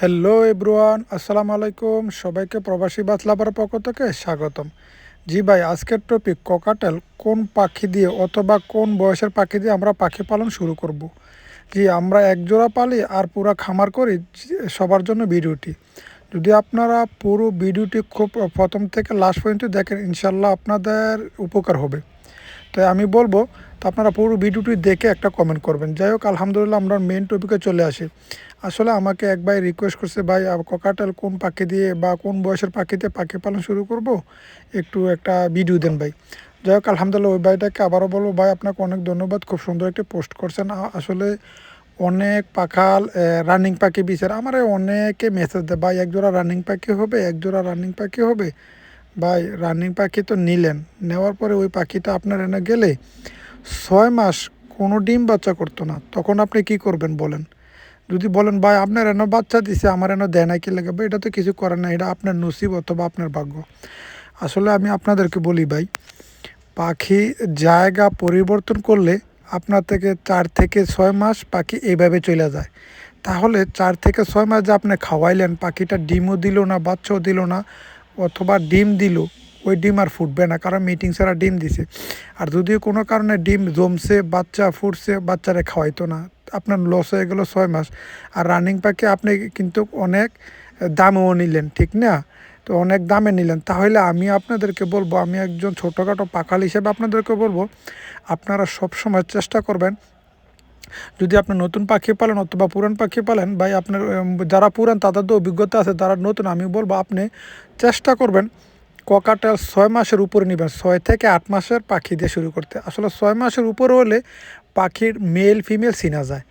Hello এব্রুয়ান আসসালামু আলাইকুম সবাইকে প্রবাসী বাতলাবার পক্ষ থেকে স্বাগতম। জি ভাই, আজকের টপিক ককাটেল কোন পাখি দিয়ে অথবা কোন বয়সের পাখি দিয়ে আমরা পাখি পালন শুরু করব। জি, আমরা একজোড়া পালি আর পুরো খামার করি সবার জন্য ভিডিওটি। যদি আপনারা পুরো ভিডিওটি খুব প্রথম থেকে লাস্ট পর্যন্ত দেখেন ইনশাল্লাহ আপনাদের উপকার হবে। তাই আমি বলব তো আপনারা পুরো ভিডিওটি দেখে একটা কমেন্ট করবেন। যাই হোক, আলহামদুলিল্লাহ আমরা মেন টপিকে চলে আসি। আসলে আমাকে এক ভাই রিকোয়েস্ট করছে, ভাই ককাটাল কোন পাখি দিয়ে বা কোন বয়সের পাখি দিয়ে পাখি পালন শুরু করব? একটু একটা ভিডিও দেন ভাই। যাই হোক, আলহামদুলিল্লাহ ওই ভাইটাকে আবারও বলব, ভাই, আপনাকে অনেক ধন্যবাদ। খুব সুন্দর একটি পোস্ট করছেন। আসলে অনেক পাখাল রানিং পাখি বিচার। আমার অনেকে মেসেজ দেয়, ভাই একজোড়া রানিং পাখি হবে একজোড়া রানিং পাখি হবে? ভাই রানিং পাখি তো নিলেন। নেওয়ার পরে ওই পাখিটা আপনার এনে গেলে ছয় মাস কোনো ডিম বাচ্চা করতো না, তখন আপনি কি করবেন বলেন? যদি বলেন, ভাই, আপনার এনে বাচ্চা দিছে, আমার এনে দেয় না কি লাগে? ভাই, এটা তো কিছু করে না এটা আপনার নসিব অথবা আপনার ভাগ্য। আসলে আমি আপনাদেরকে বলি, ভাই, পাখি জায়গা পরিবর্তন করলে আপনার থেকে চার থেকে ছয় মাস পাখি এইভাবে চলে যায়। তাহলে চার থেকে ছয় মাস যে আপনি খাওয়াইলেন, পাখিটা ডিমও দিল না, বাচ্চাও দিল না, অথবা ডিম দিল ওই ডিম আর ফুটবে না, কারণ মিটিং ছাড়া ডিম দিছে। আর যদি কোনো কারণে ডিম জমছে, বাচ্চা ফুটছে, বাচ্চারে খাওয়াইতো না, আপনার লস হয়ে গেলো ছয় মাস। আর রানিং পাখি আপনি কিন্তু অনেক দামেও নিলেন, ঠিক না? তো অনেক দামে নিলেন। তাহলে আমি আপনাদেরকে বলব, আমি একজন ছোটোখাটো পাখাল হিসেবে আপনাদেরকে বলব, আপনারা সবসময় চেষ্টা করবেন, যদি আপনি নতুন পাখি পালেন অথবা পুরান পাখি পালেন, ভাই আপনার যারা পুরান তাদের তো অভিজ্ঞতা আছে তারা নতুন, আমি বলব আপনি চেষ্টা করবেন ককাটা ছয় মাসের উপরে নেবেন। ছয় থেকে আট মাসের পাখি দিয়ে শুরু করতে। আসলে ছয় মাসের উপরে হলে পাখির মেল ফিমেল চিনা যায়।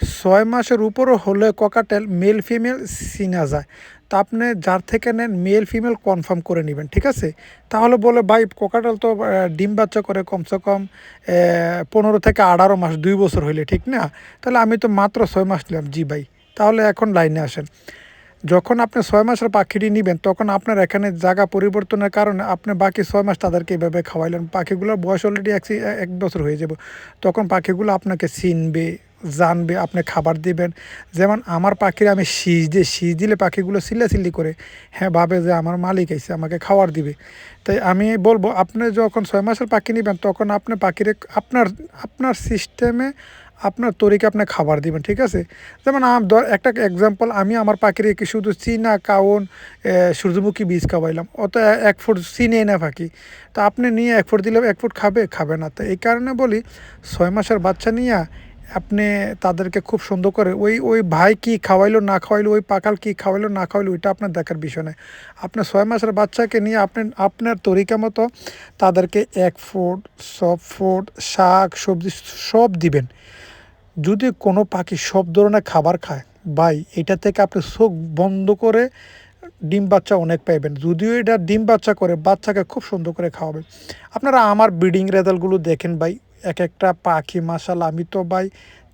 ছয় মাসের উপরও হলে ককাটেল মেল ফিমেল চিনা যায়। তা আপনি যার থেকে নেন মেল ফিমেল কনফার্ম করে নেবেন, ঠিক আছে? তাহলে বলে, ভাই, কোকাটেল তো ডিম বাচ্চা করে কমসে কম পনেরো থেকে আঠারো মাস, দুই বছর হইলে, ঠিক না? তাহলে আমি তো মাত্র ছয় মাস নিলাম। জি ভাই, তাহলে এখন লাইনে আসেন। যখন আপনি ছয় মাসের পাখিটি নেবেন, তখন আপনার এখানে জায়গা পরিবর্তনের কারণে আপনি বাকি ছয় মাস তাদেরকে এইভাবে খাওয়াইলেন। পাখিগুলোর বয়স অলরেডি এক এক বছর হয়ে যাবে। তখন পাখিগুলো আপনাকে চিনবে, জানবে, আপনি খাবার দিবেন। যেমন আমার পাখিরা, আমি শীষ দিই, শীষ দিলে পাখিগুলো চিল্লাচিল্লি করে হ্যাঁ ভাবে যে আমার মালিক আইছে, আমাকে খাবার দিবে। তাই আমি বলব, আপনি যখন ছয় মাসের পাখি নেবেন, তখন আপনি পাখিরে, আপনার আপনার সিস্টেমে আপনার তরিকে আপনি খাবার দিবেন, ঠিক আছে? যেমন ধর একটা এক্সাম্পল আমি আমার পাখিরে কি শুধু চীনা, কাউন সূর্যমুখী বীজ খাওয়াইলাম, অত এক ফুট চিনে না পাখি তা আপনি নিয়ে এক ফুট দিলে এক ফুট খাবে খাবে না। তো এই কারণে বলি, ছয় মাসের বাচ্চা নিয়ে আপনি তাদেরকে খুব সুন্দর করে ওই ওই ভাই কি খাওয়াইলো, না খাওয়াইলো, ওই পাকাল কি খাওয়াইলো, না খাওয়াইলো, ওইটা আপনার দেখার বিষয় নয়। আপনার ছয় মাসের বাচ্চাকে নিয়ে আপনি, আপনার তরিকা মতো তাদেরকে এক ফুট, সব ফুট, শাক, সবজি, সব দিবেন। যদি কোনো পাখি সব ধরনের খাবার খায়, ভাই, এটা থেকে আপনি চোখ বন্ধ করে ডিম বাচ্চা অনেক পাইবেন। যদিও এটা ডিম বাচ্চা করে, বাচ্চাকে খুব সুন্দর করে খাওয়াবে আপনারা আমার ব্রিডিং রেজাল্টগুলো দেখেন ভাই, এক একটা পাখি মাসাল আমি তো ভাই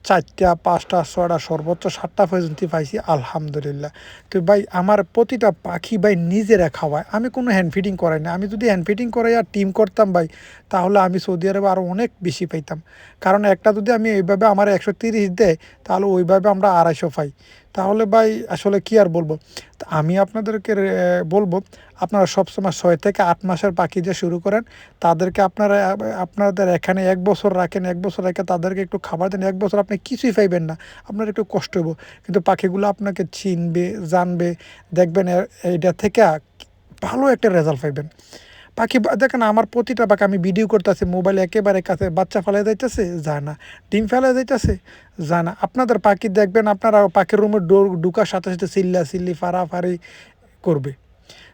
চারটা, পাঁচটা, ছয়টা, সর্বোচ্চ সাতটা পর্যন্ত পাইছি, আলহামদুলিল্লাহ। তো ভাই, আমার প্রতিটা পাখি ভাই নিজেরা খাওয়ায়। আমি কোনো হ্যান্ড ফিডিং করাই না। আমি যদি হ্যান্ড ফিডিং করাই আর টিম করতাম ভাই, তাহলে আমি সৌদি আরবে আরও অনেক বেশি পাইতাম। কারণ একটা যদি আমি ওইভাবে আমার একশো তিরিশ দেয়, তাহলে ওইভাবে আমরা আড়াইশো পাই। তাহলে ভাই আসলে কি আর বলব? আমি আপনাদেরকে বলব, আপনারা সবসময় ছয় থেকে আট মাসের পাখি যে শুরু করেন, তাদেরকে আপনারা, আপনাদের এখানে এক বছর রাখেন, এক বছর রেখে তাদেরকে একটু খাবার দেন, এক বছর আপনি কিছুই পাইবেন না, আপনার একটু কষ্ট হইব। কিন্তু পাখিগুলো আপনাকে চিনবে, জানবে, দেখবেন এ- এইটা থেকে ভালো একটা রেজাল্ট পাইবেন। পাখি দেখেন, আমার প্রতিটা পাখি আমি ভিডিও করতেছি মোবাইল একেবারে কাছে বাচ্চা ফেলে যাইতেছে যায় না ডিম ফেলে যাইতেছে যায় না আপনাদের পাখি দেখবেন, আপনারা পাখির রুমে ডোর ঢুকার সাথে সাথে চিল্লা চিল্লি, ফাড়াফাড়ি করবে।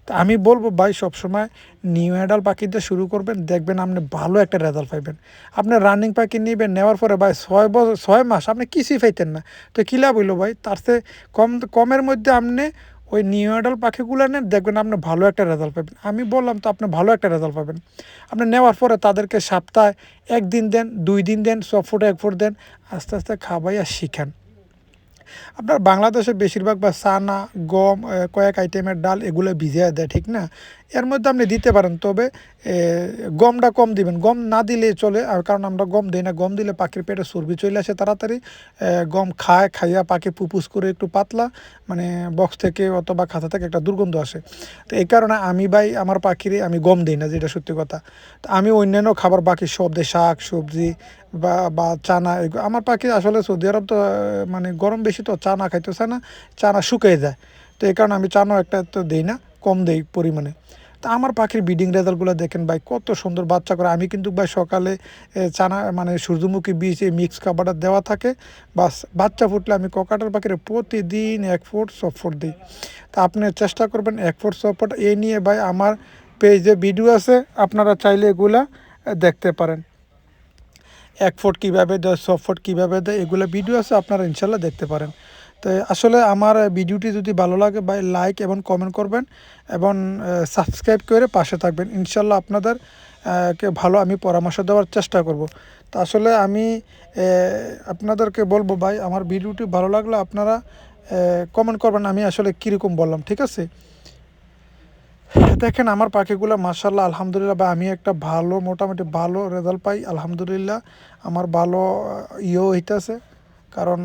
তা আমি বলব, ভাই, সবসময় নিউ অ্যাডাল দিয়ে শুরু করবেন, দেখবেন আপনি ভালো একটা রেজাল্ট পাইবেন। আপনি রানিং পাখি নেবেন, নেওয়ার পরে, ভাই, ছয় বছর ছয় মাস আপনি কিছুই পাইতেন না। তো কী লাভ হইল, ভাই? তার চেয়ে কম কমের মধ্যে আপনি ওই নিউ অ্যাডাল পাখিগুলো নেন দেখবেন আপনি ভালো একটা রেজাল্ট পাবেন। আমি বললাম তো, আপনি ভালো একটা রেজাল্ট পাবেন। আপনি নেওয়ার পরে তাদেরকে সপ্তাহে একদিন দেন, দুই দিন দেন ছ ফুট এক ফুট দেন, আস্তে আস্তে খাবাইয়া শিখান। আপনার বাংলাদেশে বেশিরভাগ বা চানা, গম কয়েক আইটেমের ডাল এগুলো ভিজিয়ে দেয়, ঠিক না? এর মধ্যে আপনি দিতে পারেন, তবে গমটা কম দিবেন। গম না দিলে চলে, আর কারণ আমরা গম দিই না, গম দিলে পাখির পেটে চর্বি চলে আসে তাড়াতাড়ি। গম খায়, খাইয়া পাখি পুপুস করে একটু পাতলা মানে বক্স থেকে অথবা খাতা থেকে একটা দুর্গন্ধ আসে। তো এই কারণে আমি ভাই, আমার পাখিরে আমি গম দিই না, যেটা সত্যি কথা। তো আমি অন্যান্য খাবার, বাকি সব শাক, সবজি বা বা চানা আমার পাখি আসলে সৌদি আরব তো মানে গরম বেশি তো চানা খাইতে চায় না চানা শুকিয়ে যায়। তো এই কারণে আমি চানাও একটা তো দিই না। কম দেই পরিমাণে। তা আমার পাখির ব্রিডিং রেজাল্টগুলো দেখেন ভাই, কত সুন্দর বাচ্চা করে। আমি কিন্তু ভাই সকালে চানা মানে সূর্যমুখী বীজ এই মিক্স খাবারটা দেওয়া থাকে। বাস, বাচ্চা ফুটলে আমি ককাটার পাখির প্রতিদিন এক ফুট সব ফুট দিই। তা আপনি চেষ্টা করবেন এক ফুট সব ফুট। এই নিয়ে ভাই আমার পেজে ভিডিও আছে, আপনারা চাইলে এগুলা দেখতে পারেন। এক ফুট কীভাবে দেয় ছ ফুট কীভাবে দেয়, এগুলো ভিডিও আছে, আপনারা ইনশাল্লাহ দেখতে পারেন। তো আসলে আমার ভিডিওটি যদি ভালো লাগে ভাই লাইক এবং কমেন্ট করবেন এবং সাবস্ক্রাইব করে পাশে থাকবেন। ইনশাল্লাহ আপনাদের কে ভালো আমি পরামর্শ দেওয়ার চেষ্টা করব। তো আসলে আমি আপনাদেরকে বলব ভাই, আমার ভিডিওটি ভালো লাগলে আপনারা কমেন্ট করবেন আমি আসলে কীরকম বললাম, ঠিক আছে? দেখেন আমার পাখিগুলো মার্শাল্লাহ আলহামদুলিল্লাহ বা আমি একটা ভালো, মোটামুটি ভালো রেজাল্ট পাই, আলহামদুলিল্লাহ। আমার ভালো ইয়েও হইতেছে, কারণ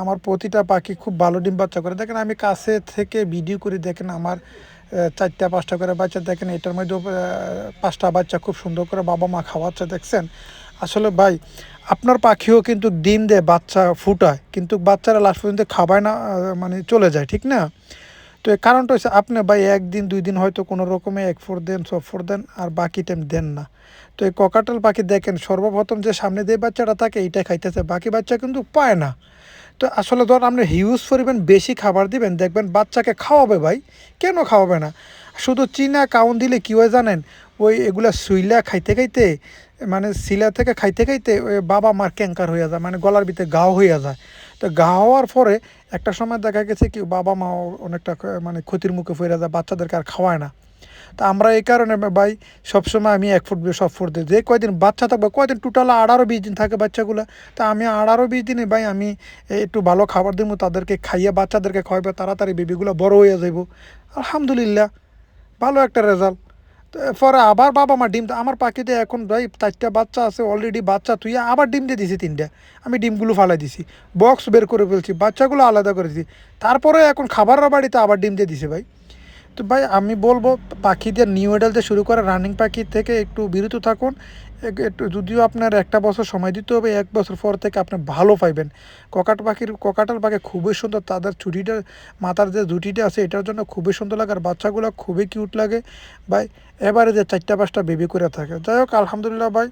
আমার প্রতিটা পাখি খুব ভালো ডিম বাচ্চা করে। দেখেন আমি কাছে থেকে ভিডিও করে দেখেন আমার চারটা, পাঁচটা করে বাচ্চা। দেখেন এটার মধ্যে পাঁচটা বাচ্চা খুব সুন্দর করে বাবা মা খাওয়াচ্ছে, দেখছেন? আসলে ভাই, আপনার পাখিও কিন্তু ডিম দেয়, বাচ্চা ফুটায়। কিন্তু বাচ্চারা লাস্ট পর্যন্ত খাবায় না মানে চলে যায়, ঠিক না? তো এর কারণটা হচ্ছে আপনি ভাই একদিন, দুই দিন হয়তো কোনো রকমে এক ফোর দেন, সব ফোর দেন, আর বাকি টাইম দেন না। তো এই ককাটাল পাখি দেখেন, সর্বপ্রথম যে সামনে যে বাচ্চাটা থাকে, এইটাই খাইতেছে। বাকি বাচ্চা কিন্তু পায় না। তো আসলে ধর আপনি হিউজ পরিমাণ বেশি খাবার দিবেন, দেখবেন বাচ্চাকে খাওয়াবে ভাই। কেন খাওয়াবে না? শুধু চীনা কাউন দিলে কী হয় জানেন? ওই এগুলা সুইলা খাইতে খাইতে মানে শিলা থেকে খাইতে খাইতে ওই বাবা মার ক্যাঙ্কার হয়ে যায় মানে গলার ভিতরে গাও হয়ে যায়। তো গা হওয়ার পরে একটা সময় দেখা গেছে কি বাবা মাও অনেকটা মানে ক্ষতির মুখে ফিরে যায়, বাচ্চাদেরকে আর খাওয়ায় না। তা আমরা এই কারণে ভাই সবসময় আমি এক ফুট সব ফুট দিই যে কয়দিন বাচ্চা থাকবে, কয়দিন টোটাল আঠারো বিশ দিন থাকে বাচ্চাগুলো। তা আমি আঠারো বিশ দিনে ভাই আমি একটু ভালো খাবার দিব তাদেরকে খাইয়ে বাচ্চাদেরকে খাওয়াবে তাড়াতাড়ি বেবিগুলো বড় হয়ে যাইব। আলহামদুলিল্লাহ, ভালো একটা রেজাল্ট পরে আবার বাবা মা ডিম আমার পাখিতে এখন ভাই চারটা বাচ্চা আছে অলরেডি বাচ্চা তুই আবার ডিম দিয়ে দিছি তিনটা। আমি ডিমগুলো ফালাই দিছি বক্স বের করে ফেলছি, বাচ্চাগুলো আলাদা করেছি তারপরে এখন খাবারের বাড়িতে আবার ডিম দিয়ে দিছে ভাই। তো ভাই, আমি বলব, পাখিদের নিউ দিয়ে শুরু করে রানিং পাখি থেকে একটু বিরত থাকুন। একটু যদিও আপনার একটা বছর সময় দিতে হবে, এক বছর পর থেকে আপনি ভালো পাইবেন। ককাট পাখির, ককাটাল পাখি খুবই সুন্দর, তাদের চুটিটা, মাথার যে জুটিটা আছে, এটার জন্য খুবই সুন্দর লাগে, আর বাচ্চাগুলো খুবই কিউট লাগে। ভাই, এবারে যে চারটা পাঁচটা বেবি করে থাকে। যাই হোক, আলহামদুলিল্লাহ ভাই।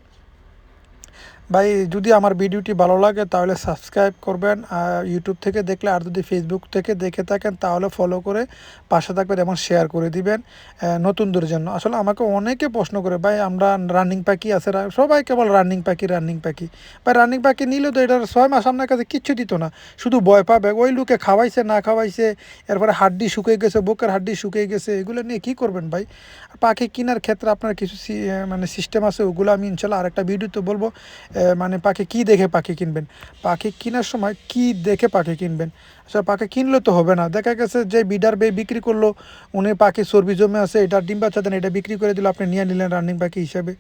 ভাই, যদি আমার ভিডিওটি ভালো লাগে তাহলে সাবস্ক্রাইব করবেন ইউটিউব থেকে দেখলে, আর যদি ফেসবুক থেকে দেখে থাকেন তাহলে ফলো করে পাশে থাকবেন এবং শেয়ার করে দিবেন নতুনদের জন্য। আসলে আমাকে অনেকে প্রশ্ন করে, ভাই, আমরা রানিং পাখি আছে? সবাই কেবল রানিং পাখি রানিং পাখি। ভাই রানিং পাখি নিলেও তো এটার ছয় মাস আপনার কাছে কিচ্ছু দিত না। শুধু ভয় পাবে, ওই লোকে খাওয়াইছে, না খাওয়াইছে, এরপরে হাড্ডি শুকিয়ে গেছে, বুকের হাড্ডি শুকিয়ে গেছে, এগুলো নিয়ে কি করবেন ভাই? পাখি কেনার ক্ষেত্রে আপনার কিছু মানে সিস্টেম আছে, ওগুলো আমি ইনশাল্লাহ আরেকটা ভিডিওতে বলব। মানে পাখি কি দেখে পাখি কিনবেন? পাখি কেনার সময় কি দেখে পাখি কিনবেন? আচ্ছা পাখি কিনলে তো হবে না। দেখা গেছে যে বিডার বে বিক্রি করল, উনি পাখি চর্বি জমে আছে, এটা ডিম বাচ্চা দেন, এটা বিক্রি করে দিল, আপনি নিয়ে নিলেন রানিং পাখি হিসাবে।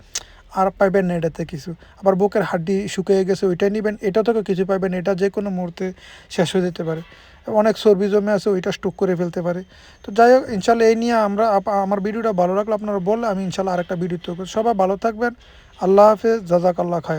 আর পাইবেন না এটাতে কিছু। আবার বুকের হাড্ডি শুকিয়ে গেছে, ওইটাই নেবেন। এটা থেকে কিছু পাইবেন, এটা যে কোনো মুহূর্তে শেষ হয়ে যেতে পারে। অনেক চর্বি জমে আছে, ওইটা স্টক করে ফেলতে পারে। তো যাই হোক, ইনশাল্লাহ এই নিয়ে আমরা আমার ভিডিওটা ভালো লাগল, আপনারা বললে আমি ইনশাল্লাহ আরেকটা ভিডিও তো সবাই ভালো থাকবেন। আল্লাহ হাফেজ জাজাক আল্লাহ খায়ের।